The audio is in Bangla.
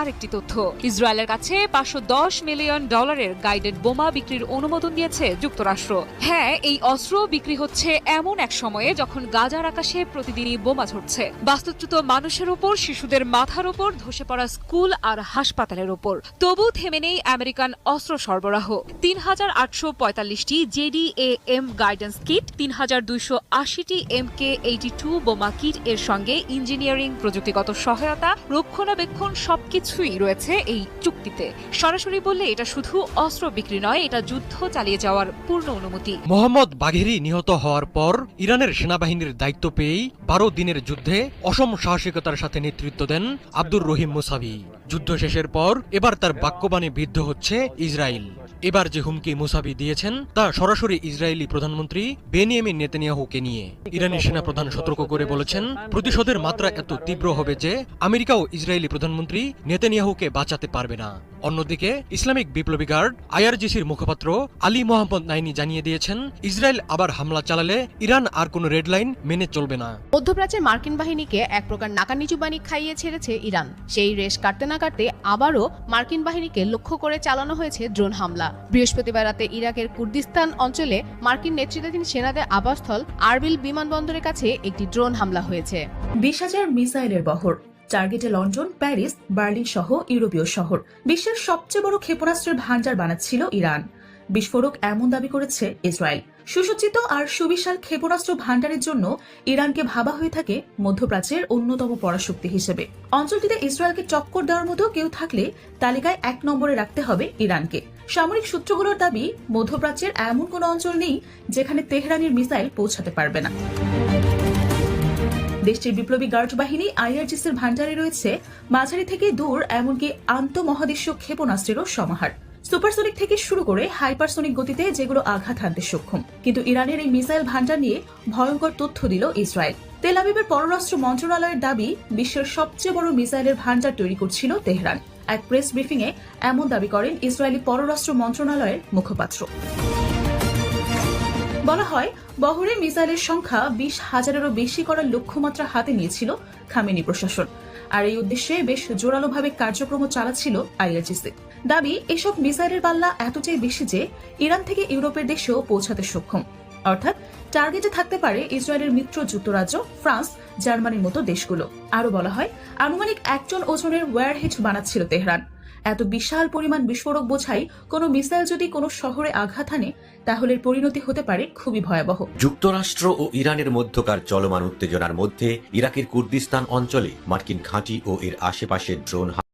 আরেকটি তথ্য। ইসরায়েলের কাছে পাঁচশো দশ মিলিয়ন ডলারের গাইডেড বোমা বিক্রির অনুমোদন দিয়েছে যুক্তরাষ্ট্র। হ্যাঁ এই অস্ত্র বিক্রি হচ্ছে এমন এক সময়ে যখন গাজার আকাশে প্রতিদিনই বোমা ঝরছে। বাস্তুচ্যুত মানুষের ওপর শিশুদের মাথার ওপর ধসে পড়া স্কুল আর হাসপাতালের ওপর তবু থেমে নেই আমেরিকান অস্ত্র সরবরাহ। তিন হাজার আটশো পঁয়তাল্লিশটি JD A M guidance kit তিন হাজার দুইশো আশিটি এম কে এইটি টু বোমা কিট এর সঙ্গে ইঞ্জিনিয়ারিং প্রযুক্তিগত সহায়তা, রক্ষণাবেক্ষণ সবকিছুই রয়েছে এই চুক্তিতে। সরাসরি বললে এটা শুধু অস্ত্র বিক্রি নয়, এটা যুদ্ধ চালিয়ে যাওয়ার পূর্ণ অনুমতি। মোহাম্মদ বাঘেরি নিহত হওয়ার পর ইরানের সেনাবাহিনীর দায়িত্ব পেয়েই বারো দিনের যুদ্ধে অসম সাহসিকতার সাথে নেতৃত্ব দেন আব্দুর রহিম মুসাভি। যুদ্ধ শেষের পর এবার তার বাক্যবাণী বিদ্ধ হচ্ছে ইসরায়েল এবার যে হুমকি মুসাবি দিয়েছেন, তা সরাসরি ইসরায়েলি প্রধানমন্ত্রী বেনিয়ামিন নেতানিয়াহুকে নিয়ে। ইরানি সেনাপ্রধান সতর্ক করে বলেছেন, প্রতিশোধের মাত্রা এত তীব্র হবে যে আমেরিকাও ইসরায়েলি প্রধানমন্ত্রী নেতানিয়াহুকে বাঁচাতে পারবে না। অন্যদিকে, ইসলামিক বিপ্লবী গার্ড আইআরজিসির মুখপাত্র আলী মোহাম্মদ নাইনি জানিয়ে দিয়েছেন, ইসরায়েল আবার হামলা চালালে ইরান আর কোনো রেড লাইন মেনে চলবে না। মধ্যপ্রাচ্যের মার্কিন বাহিনীকে এক প্রকার নাকানিচু বাণী খাইয়ে ছেড়েছে ইরান। সেই রেশ কাটতে না কাটতে আবারও মার্কিন বাহিনীকে লক্ষ্য করে চালানো হয়েছে ড্রোন হামলা। বৃহস্পতিবার রাতে ইরাকের কুর্দিস্তান অঞ্চলে মার্কিন নেতৃত্বাধীন সেনাদের আবাসস্থল আরবিল বিমানবন্দরের কাছে একটি ড্রোন হামলা হয়েছে। বিশ হাজার মিসাইলের বহর, টার্গেটে লন্ডন, প্যারিস, বার্লিন সহ ইউরোপীয় শহর। বিশ্বের সবচেয়ে বড় ক্ষেপণাস্ত্রের ভাণ্ডার বানাচ্ছিল ইরান। বিস্ফোরক এমন দাবি করেছে ইসরায়েল। সুসজ্জিত আর সুবিশাল ক্ষেপণাস্ত্র ভান্ডারের জন্য ইরানকে ভাবা হয়ে থাকে মধ্যপ্রাচ্যের অন্যতম পরাশক্তি হিসেবে। অঞ্চলটিতে ইসরায়েলকে টক্কর দেওয়ার মতো কেউ থাকলে তালিকায় এক নম্বরে রাখতে হবে ইরানকে। সামরিক সূত্রগুলোর দাবি, মধ্যপ্রাচ্যের এমন কোনো অঞ্চল নেই যেখানে তেহরানের মিসাইল পৌঁছাতে পারবে না। দেশটির বিপ্লবী গার্ড বাহিনী আইআরজিসির ভান্ডারে রয়েছে, মাঝারি থেকে দূর, এমনকি আন্তঃমহাদেশীয় ক্ষেপণাস্ত্রেরও সমাহার। সুপারসনিক থেকে শুরু করে হাইপারসনিক গতিতে যেগুলো আঘাত হানতে সক্ষম। কিন্তু ইরানের এই মিসাইল ভান্ডার নিয়ে ভয়ঙ্কর তথ্য দিল ইসরায়েল। তেল আবিবের পররাষ্ট্র মন্ত্রণালয়ের দাবি, বিশ্বের সবচেয়ে বড় মিসাইলের ভান্ডার তৈরি করছিল তেহরান। এক প্রেস ব্রিফিংয়ে এমন দাবি করেন ইসরায়েলি পররাষ্ট্র মন্ত্রণালয়ের মুখপাত্র। বলা হয়, বহরে মিসাইলের সংখ্যা বিশ হাজারেরও বেশি করার লক্ষ্যমাত্রা হাতে নিয়েছিল খামেনি প্রশাসন। আর এই উদ্দেশ্যে বেশ জোরালোভাবে কার্যক্রম চালাচ্ছিল আইআরজিসি। দাবি, এসব মিসাইলের পাল্লা এতটাই বেশি যে ইরান থেকে ইউরোপের দেশেও পৌঁছাতে সক্ষম। অর্থাৎ টার্গেটে থাকতে পারে ইসরায়েলের মিত্র যুক্তরাজ্য, ফ্রান্স, জার্মানির মতো দেশগুলো। আরও বলা হয়, আনুমানিক একজন ওজনের ওয়ারহেড বানাচ্ছিল তেহরান। এত বিশাল পরিমাণ বিস্ফোরক বোঝাই কোনো মিসাইল যদি কোনো শহরে আঘাত হানে তাহলে পরিণতি হতে পারে খুবই ভয়াবহ। যুক্তরাষ্ট্র ও ইরানের মধ্যকার চলমান উত্তেজনার মধ্যে ইরাকের কুর্দিস্তান অঞ্চলে মার্কিন ঘাঁটি ও এর আশেপাশে ড্রোন